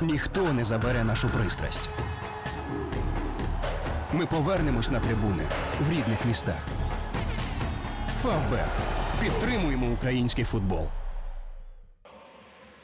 Ніхто не забере нашу пристрасть. Ми повернемось на трибуни в рідних містах. Фавбет. Підтримуємо український футбол.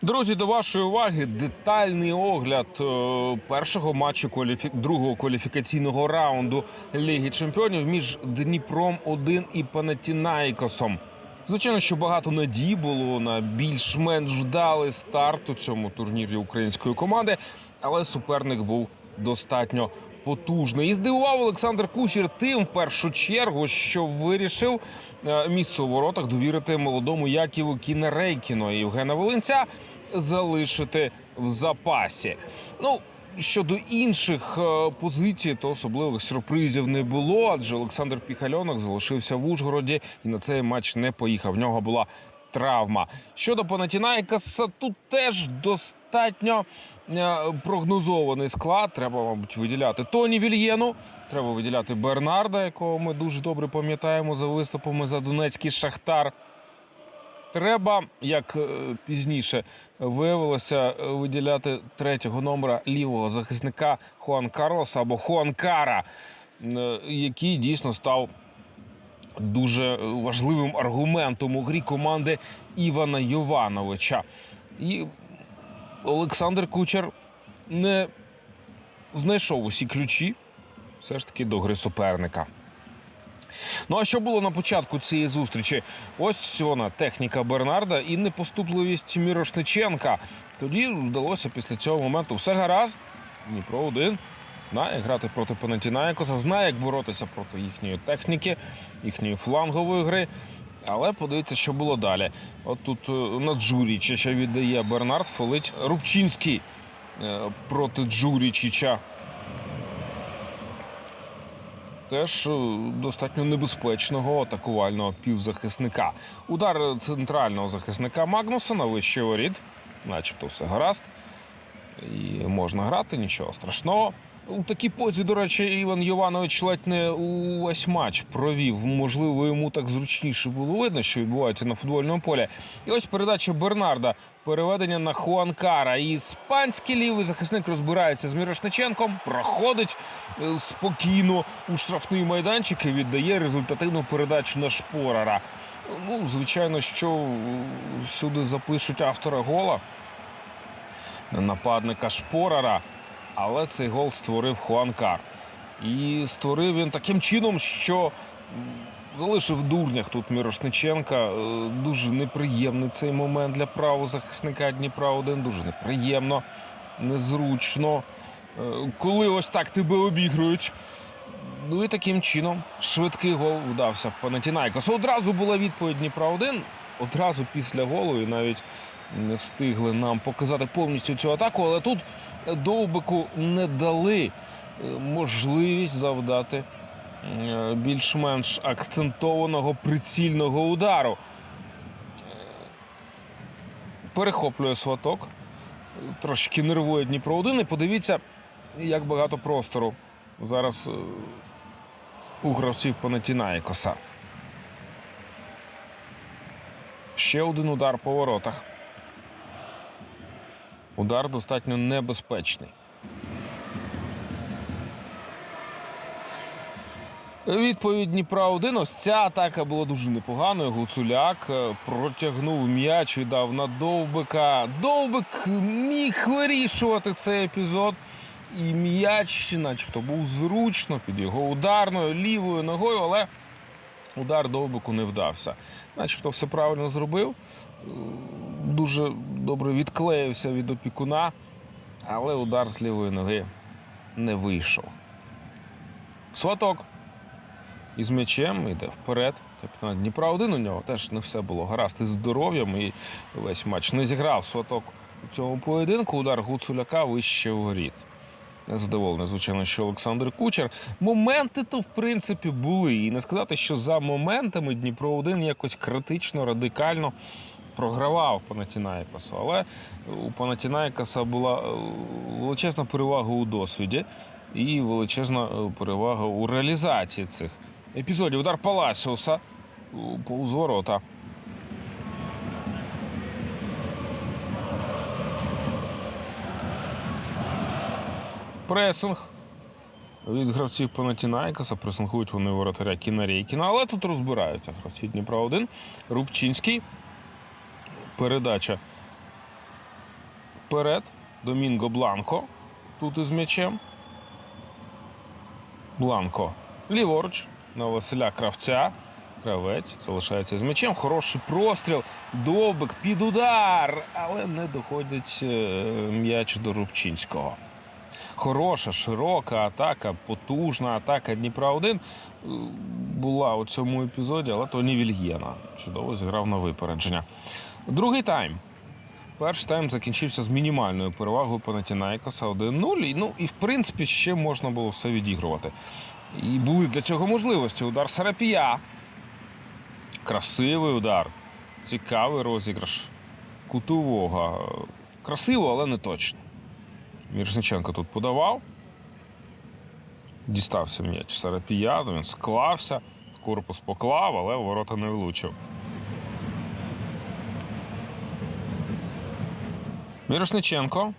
Друзі, до вашої уваги детальний огляд е, першого матчу кваліфі... другого кваліфікаційного раунду Ліги Чемпіонів між Дніпром 1 і Панатінаїкосом. Звичайно, що багато надій було на більш-менш вдалий старт у цьому турнірі української команди, але суперник був достатньо потужний. І здивував Олександр Кучер тим в першу чергу, що вирішив е, місце у воротах довірити молодому Яківу Кінерейкіно і Євгена Волинця залишити в запасі. Ну. Щодо інших е, позицій, то особливих сюрпризів не було, адже Олександр Піхальонок залишився в Ужгороді і на цей матч не поїхав. В нього була травма. Щодо Панатінаїкаса, тут теж достатньо е, прогнозований склад. Треба, мабуть, виділяти Тоні Вільєну. Треба виділяти Бернарда, якого ми дуже добре пам'ятаємо за виступами за Донецький Шахтар. Треба, як е, пізніше виявилося, е, виділяти третього номера лівого захисника Хуан Карлоса або Хуан Кара, е, який дійсно став дуже важливим аргументом у грі команди Івана Йовановича. І Олександр Кучер не знайшов усі ключі все ж таки до гри суперника. Ну а що було на початку цієї зустрічі? Ось вона техніка Бернарда і непоступливість Мірошниченка. Тоді вдалося після цього моменту все гаразд. Дніпро один знає грати проти Панатінаєкоса, знає, як боротися проти їхньої техніки, їхньої флангової гри. Але подивіться, що було далі. От тут е, на Джурічича віддає Бернард, фолить Рубчинський е, проти Джурічича. Теж е, достатньо небезпечного атакувального півзахисника. Удар центрального захисника Магнуса на вищий воріт, начебто все гаразд. І можна грати, нічого страшного. У такій позі, до речі, Іван Йованович ледь не увесь матч провів. Можливо, йому так зручніше було видно, що відбувається на футбольному полі. І ось передача Бернарда. Переведення на Хуанкара. Іспанський лівий захисник розбирається з Мірошниченком, проходить е, спокійно у штрафний майданчик і віддає результативну передачу на Шпорара. Ну, звичайно, що сюди запишуть автора гола нападника Шпорара. Але цей гол створив Хуанкар. І створив він таким чином, що залишив дурнях тут Мірошниченка. Е, Дуже неприємний цей момент для правозахисника Дніпра 1 Дуже неприємно, незручно. Е, Коли ось так тебе обігрують. Ну і таким чином швидкий гол вдався Панатінайкосу. Одразу була відповідь Дніпра 1 одразу після голу, і навіть не встигли нам показати повністю цю атаку. Але тут Довбику не дали е, можливість завдати е, більш-менш акцентованого прицільного удару. Е, Перехоплює сваток, трошки нервує Дніпро 1 І подивіться, як багато простору зараз у гравців Панатінаїкоса. Ще один удар по воротах. Удар достатньо небезпечний. Відповідь Дніпра 1 Ось ця атака була дуже непоганою. Гуцуляк е, протягнув м'яч, віддав на Довбика. Довбик міг вирішувати цей епізод. І м'яч, начебто, був зручно під його ударною лівою ногою, але удар Довбику не вдався. Начебто все правильно зробив. Дуже добре відклеївся від опікуна, але удар з лівої ноги не вийшов. Сваток із м'ячем йде вперед. Капітан Дніпра 1 у нього теж не все було гаразд із здоров'ям і весь матч не зіграв сваток у цьому поєдинку. Удар Гуцуляка вище воріт. Задоволений, звичайно, що Олександр Кучер. Моменти то, в принципі, були. І не сказати, що за моментами Дніпро 1 якось критично, радикально програвав Панатінаїкосу. Але у Панатінаїкоса була е, величезна перевага у досвіді і величезна е, перевага у реалізації цих епізодів. Удар Паласіуса у повз ворота. Пресинг від гравців Панатінайкаса. Пресингують вони воротаря Кінарейкіна. Але тут розбираються гравці Дніпра 1. Рубчинський. Передача вперед. Домінго Бланко. Тут із м'ячем. Бланко ліворуч на Василя Кравця. Кравець залишається з м'ячем. Хороший простріл. Довбик під удар, але не доходить е, м'яч до Рубчинського. Хороша, широка атака, потужна атака Дніпра 1 була у цьому епізоді, але Тоні Вільєна чудово зіграв на випередження. Другий тайм. Перший тайм закінчився з мінімальною перевагою Панатінайкоса 1-0. Ну, і в принципі ще можна було все відігрувати. І були для цього можливості. Удар Сарапія. Красивий удар. Цікавий розіграш кутового. Красиво, але не точно. Мірошниченко тут подавав. Дістався м'яч Сарапія, він склався, корпус поклав, але ворота не влучив. Мірошниченко.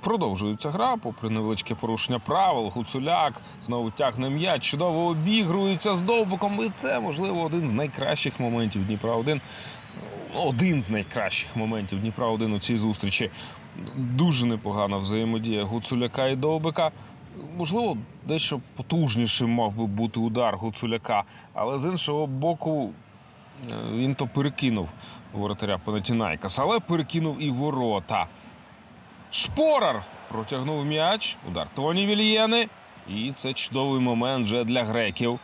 Продовжується гра, попри невеличке порушення правил. Гуцуляк знову тягне м'яч, чудово обігрується з довбиком. І це, можливо, один з найкращих моментів Дніпра 1 Один з найкращих моментів Дніпра 1 у цій зустрічі. Дуже непогана взаємодія Гуцуляка і Довбика. Можливо, дещо потужнішим мав би бути удар Гуцуляка, але з іншого боку, він то перекинув воротаря Панатінайкаса, але перекинув і ворота. Шпорар протягнув м'яч, удар Тоні Вільєни. І це чудовий момент вже для греків.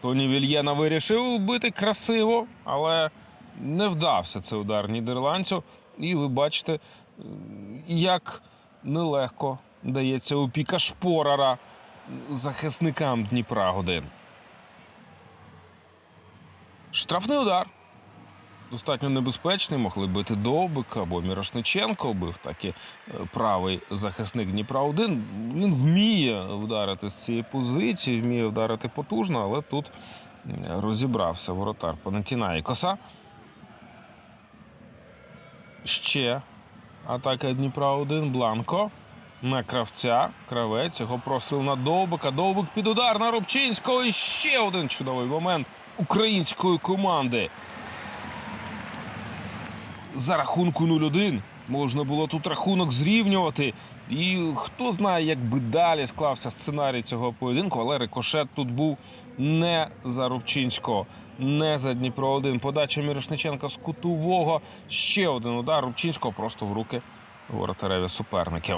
Тоні Вільєна вирішив бити красиво, але не вдався цей удар нідерландцю. І ви бачите, е, як нелегко дається опіка Шпорара захисникам Дніпра 1. Штрафний удар. Достатньо небезпечний, могли бити Довбик або Мірошниченко, бив таки е, правий захисник Дніпра 1 Він вміє вдарити з цієї позиції, вміє вдарити потужно, але тут розібрався воротар Панатінайкоса. Ще атака Дніпра 1 Бланко. На кравця. Кравець. Його простріл на Довбика. Довбик під удар на Рубчинського. І ще один чудовий момент української команди. За рахунку 0-1 можна було тут рахунок зрівнювати. І хто знає, як би далі склався сценарій цього поєдинку, але рикошет тут був не за Рубчинського, не за Дніпро 1 Подача Мірошниченка з кутового. Ще один удар Рубчинського просто в руки воротареві суперників.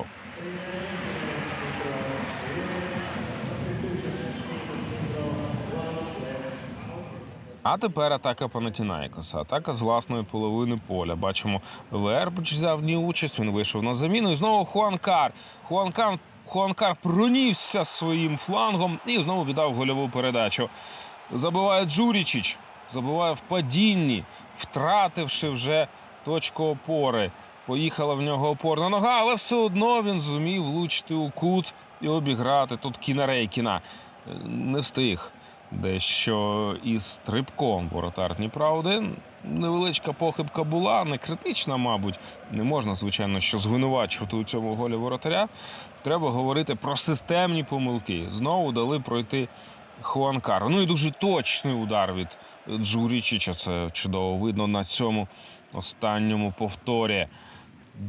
А тепер атака Панатінайкоса. Атака з власної половини поля. Бачимо, Вербич взяв в ній участь. Він вийшов на заміну. І знову Хуанкар. Хуанкар, Хуанкар пронісся своїм флангом і знову віддав гольову передачу. Забиває Джурічіч. Забиває в падінні, втративши вже точку опори. Поїхала в нього опорна нога, але все одно він зумів влучити у кут і обіграти тут Кінарейкіна. Е, Не встиг дещо із стрибком воротар Дніпра 1 Невеличка похибка була, не критична, мабуть. Не можна, звичайно, що звинувачувати у цьому голі воротаря. Треба говорити про системні помилки. Знову дали пройти Хуанкару. Ну і дуже точний удар від Джурічича. Це чудово видно на цьому останньому повторі.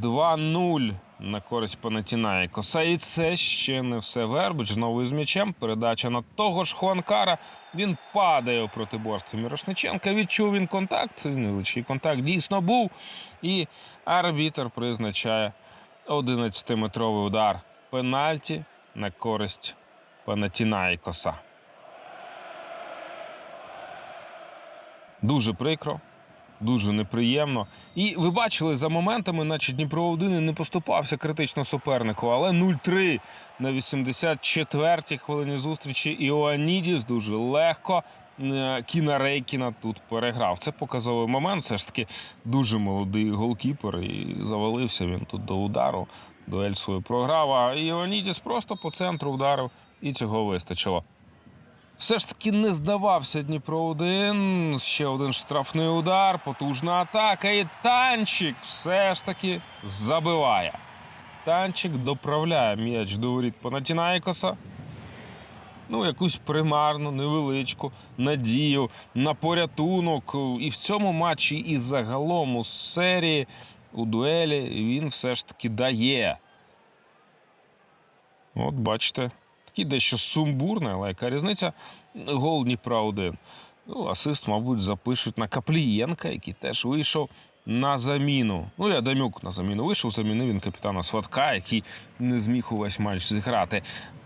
2-0 на користь Панатінайкоса. І це ще не все. Вербич знову із м'ячем. Передача на того ж Хуанкара. Він падає у протиборстві Мірошниченка. Відчув він контакт. Невеличкий контакт дійсно був. І арбітр призначає 11-метровий удар. Пенальті на користь Панатінайкоса. Дуже прикро. Дуже неприємно. І ви бачили за моментами, наче Дніпро 1 не поступався критично супернику, але 0-3 на 84-й хвилині зустрічі Іоанідіс дуже легко. е, Кіна Рейкіна тут переграв. Це показовий момент. Все ж таки дуже молодий голкіпер. І завалився він тут до удару. Дуель свою програв. А Іоанідіс просто по центру вдарив, і цього вистачило. Все ж таки не здавався Дніпро 1 Ще один штрафний удар, потужна атака. І танчик все ж таки забиває. Танчик доправляє м'яч до воріт Панатінаїкоса. Ну, якусь примарну, невеличку надію на порятунок. І в цьому матчі, і загалом у серії, у дуелі він все ж таки дає. От, бачите, такий дещо сумбурний, але яка різниця. Гол Дніпра 1. Ну, асист, мабуть, запишуть на Каплієнка, який теж вийшов на заміну. Ну, і Адамюк на заміну вийшов, замінив він капітана Сватка, який не зміг увесь матч зіграти.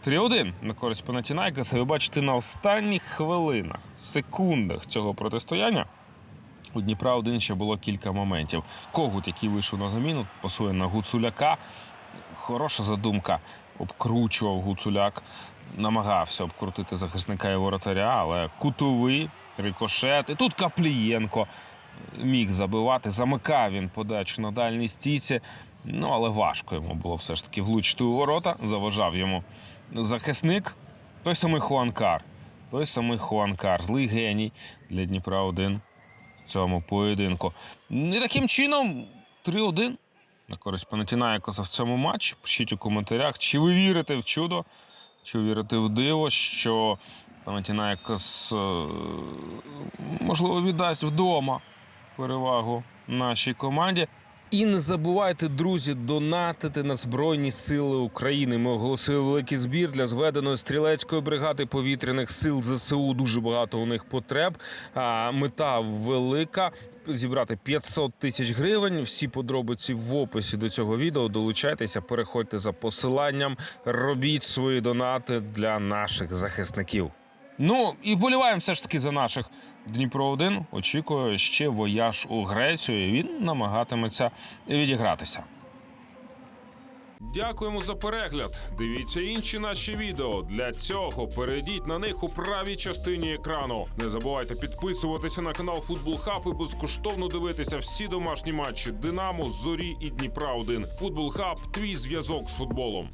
3-1 на користь Панатінайкаса. Ви бачите на останніх хвилинах, секундах цього протистояння. У Дніпра один ще було кілька моментів. Когут, який вийшов на заміну, пасує на Гуцуляка. Хороша задумка. Обкручував Гуцуляк, намагався обкрутити захисника і воротаря, але кутовий рикошет. І тут Каплієнко міг забивати. Замикав він подачу на дальній стійці. Ну, але важко йому було все ж таки влучити у ворота. Заважав йому захисник. Той самий Хуанкар. Той самий Хуанкар. Злий геній для Дніпра 1 в цьому поєдинку. І таким чином 3-1 на користь Панатінаєкоса в цьому матчі. Пишіть у коментарях, чи ви вірите в чудо, чи ви вірите в диво, що Панатінаєкос, е, можливо, віддасть вдома перевагу нашій команді. І не забувайте, друзі, донатити на Збройні Сили України. Ми оголосили великий збір для зведеної стрілецької бригади повітряних сил ЗСУ. Дуже багато у них потреб. А мета велика. Зібрати 500 тисяч гривень. Всі подробиці в описі до цього відео. Долучайтеся, переходьте за посиланням, робіть свої донати для наших захисників. Ну і вболіваємо все ж таки за наших. Дніпро 1 очікує ще вояж у Грецію. і Він намагатиметься відігратися. Дякуємо за перегляд. Дивіться інші наші відео. Для цього перейдіть на них у правій частині екрану. Не забувайте підписуватися на канал Футбол Хаб і безкоштовно дивитися всі домашні матчі Динамо, Зорі і Дніпра 1 Футбол Хаб твій зв'язок з футболом.